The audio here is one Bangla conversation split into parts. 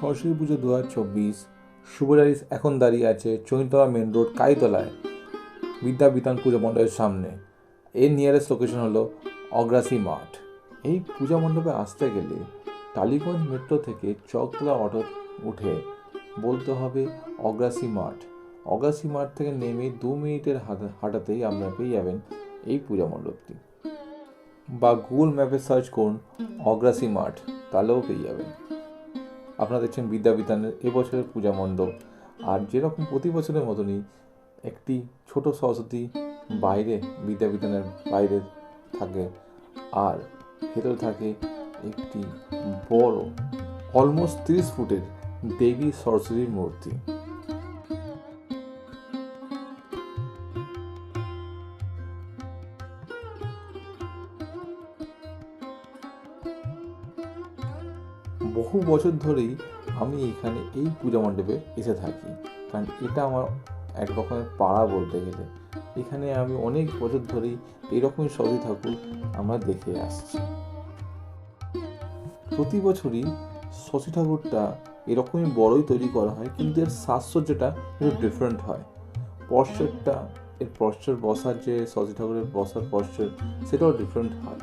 সরস্বতী পুজো দু হাজার চব্বিশ। শুভরারিস এখন দাঁড়িয়ে আছে চৈতলা মেন রোড কাইতলায় বিদ্যা বিতান পূজা মণ্ডপের সামনে। এর নিয়ারেস্ট লোকেশন হলো অগ্রাসী মাঠ। এই পূজা মণ্ডপে আসতে গেলে টালিগঞ্জ মেট্রো থেকে চকতলা অটো উঠে বলতে হবে অগ্রাসী মাঠ। অগ্রাসী মাঠ থেকে নেমে দু মিনিটের হাঁটা- হাঁটাতেই আপনারা পেয়ে যাবেন এই পূজা মণ্ডপটি। বা গুগল ম্যাপে সার্চ করুন অগ্রাসী মাঠ, তাহলেও পেয়ে যাবেন। আপনারা দেখছেন বিদ্যাবিতানের এবছরের পূজা মণ্ডপ। আর যেরকম প্রতি বছরের মতনই একটি ছোট সরস্বতী বাইরে বিদ্যাবিতানের বাইরে থাকে। আর ভেতরে থাকে একটি বড় অলমোস্ট তিরিশ ফুটের দেবী সরস্বতীর মূর্তি। বহু বছর ধরেই আমি এখানে এই পূজা মণ্ডপে এসে থাকি। কারণ এটা আমার এক রকমের পাড়া বলতে গেলে। এখানে আমি অনেক বছর ধরেই এরকমই সরস্বতী ঠাকুর আমরা দেখে আসছি। প্রতি বছরই সরস্বতী ঠাকুরটা এরকমই বড়ই তৈরি করা হয়, কিন্তু এর সাজসজ্জাটা একটু ডিফারেন্ট হয়। পশ্চারটা এর পশ্চার বসার যে সরস্বতী ঠাকুরের বসার পশ্চার সেটাও ডিফারেন্ট হয়।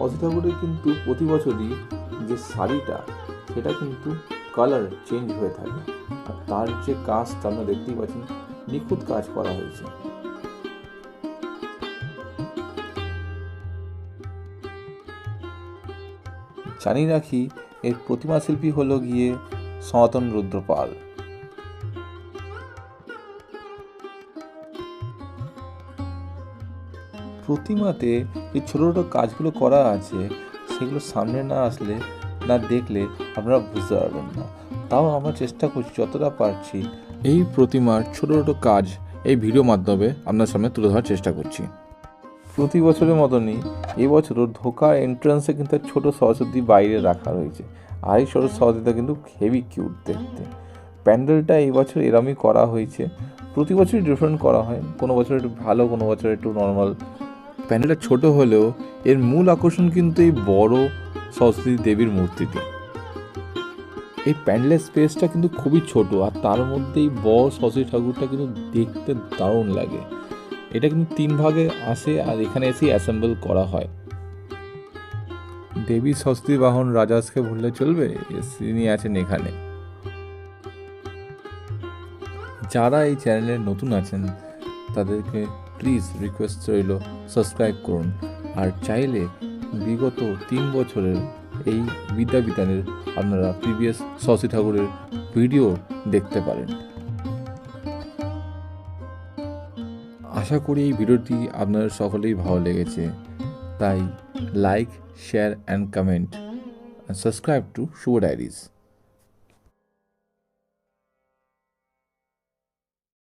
সরস্বতী ঠাকুরের কিন্তু প্রতি বছরই যে শাড়িটা, সেটা কিন্তু কালার চেঞ্জ হয়ে থাকে। আর তার যে কাজটা আপনারা দেখতেই পাচ্ছেন নিখুঁত কাজ করা হয়েছে। জানি রাখি এর প্রতিমা শিল্পী হলো গিয়ে সনাতন রুদ্রপাল। প্রতিমাতে যে ছোটো ছোটো কাজগুলো করা আছে, সেগুলো সামনে না আসলে, না দেখলে আপনারা বুঝতে পারবেন না। তাও আমরা চেষ্টা করছি, যতটা পারছি এই প্রতিমার ছোটো ছোটো কাজ এই ভিডিও মাধ্যমে আপনার সামনে তুলে ধরার চেষ্টা করছি। প্রতি বছরের মতনই এবছরও ঢোকা এন্ট্রান্সে কিন্তু ছোটো সরস্বতী বাইরে রাখা রয়েছে। আর এই ছোটো সরস্বতীটা কিন্তু হেভি কিউট দেখতে। প্যান্ডেলটা এই বছর এরমই করা হয়েছে। প্রতি বছরই ডিফারেন্ট করা হয়। কোনো বছর একটু ভালো, কোনো বছর একটু নর্মাল প্যান্ডেলটা ছোট হলেও এর মূল আকর্ষণ কিন্তু এই বড় সরস্বতী দেবীর মূর্তিটি। এই প্যান্ডেলের স্পেসটা কিন্তু খুবই ছোট আর তার মধ্যেই বড় সরস্বতী ঠাকুরটা কিন্তু দেখতে দারুণ লাগে। এটা কিন্তু তিন ভাগে আসে আর এখানে এসেই অ্যাসেম্বল করা হয়। দেবী সরস্বতী বাহন রাজাসকে ভুললে চলবে? তিনি আছেন এখানে। যারা এই চ্যানেলে নতুন আছেন, তাদেরকে প্লিজ রিকোয়েস্ট রইল সাবস্ক্রাইব করুন। আর চাইলে বিগত তিন বছরের এই বিদ্যাবিতানের আপনারা প্রিভিয়াস সরস্বতী ঠাকুরের ভিডিও দেখতে পারেন। আশা করি এই ভিডিওটি আপনাদের সকলেই ভালো লেগেছে। তাই like share and comment subscribe to Shubho diaries